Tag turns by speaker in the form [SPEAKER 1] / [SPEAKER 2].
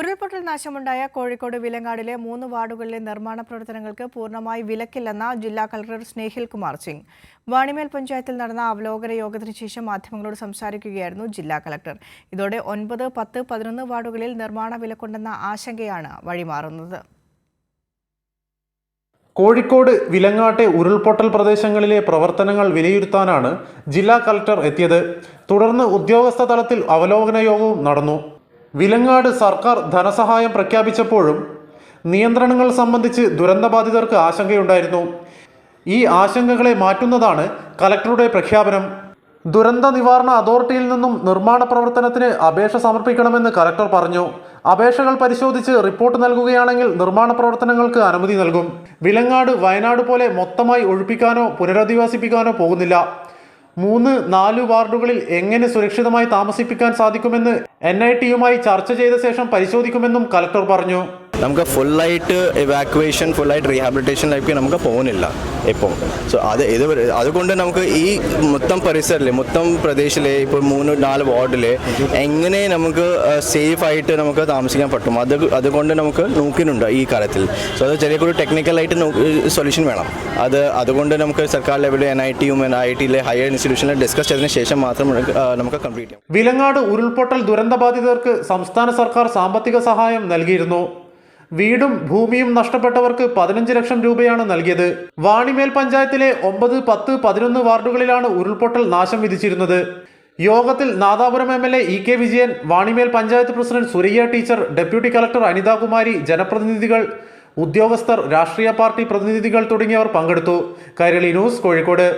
[SPEAKER 1] ഉരുൾപൊട്ടൽ നാശമുണ്ടായ കോഴിക്കോട് വിലങ്ങാടിലെ മൂന്ന് വാർഡുകളിലെ നിർമ്മാണ പ്രവർത്തനങ്ങൾക്ക് പൂർണ്ണമായി വിലക്കില്ലെന്ന ജില്ലാ കളക്ടർ സ്നേഹിൽ കുമാർ സിംഗ് വാണിമേൽ പഞ്ചായത്തിൽ നടന്ന അവലോകന യോഗത്തിന് ശേഷം മാധ്യമങ്ങളോട് സംസാരിക്കുകയായിരുന്നു ജില്ലാ കളക്ടർ ഇതോടെ ഒൻപത് പത്ത് പതിനൊന്ന് വാർഡുകളിൽ നിർമ്മാണ വിലക്കുണ്ടെന്ന ആശങ്കയാണ് വഴിമാറുന്നത്
[SPEAKER 2] കോഴിക്കോട് വിലങ്ങാട്ടെ ഉരുൾപൊട്ടൽ പ്രദേശങ്ങളിലെ പ്രവർത്തനങ്ങൾ വിലയിരുത്താനാണ് ജില്ലാ കളക്ടർ എത്തിയത് തുടർന്ന് ഉദ്യോഗസ്ഥ തലത്തിൽ അവലോകന യോഗവും നടന്നു വിലങ്ങാട് സർക്കാർ ധനസഹായം പ്രഖ്യാപിച്ചപ്പോഴും നിയന്ത്രണങ്ങൾ സംബന്ധിച്ച് ദുരന്തബാധിതർക്ക് ആശങ്കയുണ്ടായിരുന്നു ഈ ആശങ്കകളെ മാറ്റുന്നതാണ് കലക്ടറുടെ പ്രഖ്യാപനം ദുരന്ത നിവാരണ അതോറിറ്റിയിൽ നിന്നും നിർമ്മാണ പ്രവർത്തനത്തിന് അപേക്ഷ സമർപ്പിക്കണമെന്ന് കലക്ടർ പറഞ്ഞു അപേക്ഷകൾ പരിശോധിച്ച് റിപ്പോർട്ട് നൽകുകയാണെങ്കിൽ നിർമ്മാണ പ്രവർത്തനങ്ങൾക്ക് അനുമതി നൽകും വിലങ്ങാട് വയനാട് പോലെ മൊത്തമായി ഒഴിപ്പിക്കാനോ പുനരധിവസിപ്പിക്കാനോ പോകുന്നില്ല മൂന്ന് നാല് വാർഡുകളിൽ എങ്ങനെ സുരക്ഷിതമായി താമസിപ്പിക്കാൻ സാധിക്കുമെന്ന് എൻ ഐ ടിയുമായി ചർച്ച ചെയ്ത ശേഷം പരിശോധിക്കുമെന്നും കലക്ടർ പറഞ്ഞു
[SPEAKER 3] നമുക്ക് ഫുള്ളായിട്ട് എവാക്വേഷൻ ഫുള്ളായിട്ട് റീഹാബിലിറ്റേഷനിലേക്ക് നമുക്ക് പോകുന്നില്ല ഇപ്പം സോ അത് ഇത് അതുകൊണ്ട് നമുക്ക് ഈ മൊത്തം പരിസരത്തിൽ മൊത്തം പ്രദേശത്തിലെ ഇപ്പോൾ മൂന്ന് നാല് വാർഡിൽ എങ്ങനെ നമുക്ക് സേഫ് ആയിട്ട് നമുക്ക് താമസിക്കാൻ പറ്റും അത് അതുകൊണ്ട് നമുക്ക് നോക്കിയിട്ടുണ്ട് ഈ കാര്യത്തിൽ സോ അത് ചെറിയ കൂടി ടെക്നിക്കലായിട്ട് സൊല്യൂഷൻ വേണം അത് അതുകൊണ്ട് നമുക്ക് സർക്കാർ ലെവലിൽ എൻ ഐ ടിയും എൻ ഐ ടിയിലെ ഹയർ ഇൻസ്റ്റിറ്റ്യൂഷനിൽ ഡിസ്കസ് ചെയ്തതിന് ശേഷം മാത്രം നമുക്ക് കംപ്ലീറ്റ്
[SPEAKER 2] ചെയ്യാം വിലങ്ങാട് ഉരുൾപൊട്ടൽ ദുരന്തബാധിതർക്ക് സംസ്ഥാന സർക്കാർ സാമ്പത്തിക സഹായം നൽകിയിരുന്നു വീടും ഭൂമിയും നഷ്ടപ്പെട്ടവർക്ക് പതിനഞ്ച് ലക്ഷം രൂപയാണ് നൽകിയത് വാണിമേൽ പഞ്ചായത്തിലെ ഒമ്പത് പത്ത് പതിനൊന്ന് വാർഡുകളിലാണ് ഉരുൾപൊട്ടൽ നാശം വിധിച്ചിരുന്നത് യോഗത്തിൽ Nadapuram M L A E K Vijayan Vanimel panchayat president Suraiya teacher deputy collector Anithakumari ജനപ്രതിനിധികൾ ഉദ്യോഗസ്ഥർ രാഷ്ട്രീയ പാർട്ടി പ്രതിനിധികൾ തുടങ്ങിയവർ പങ്കെടുത്തു കൈരളി ന്യൂസ് കോഴിക്കോട്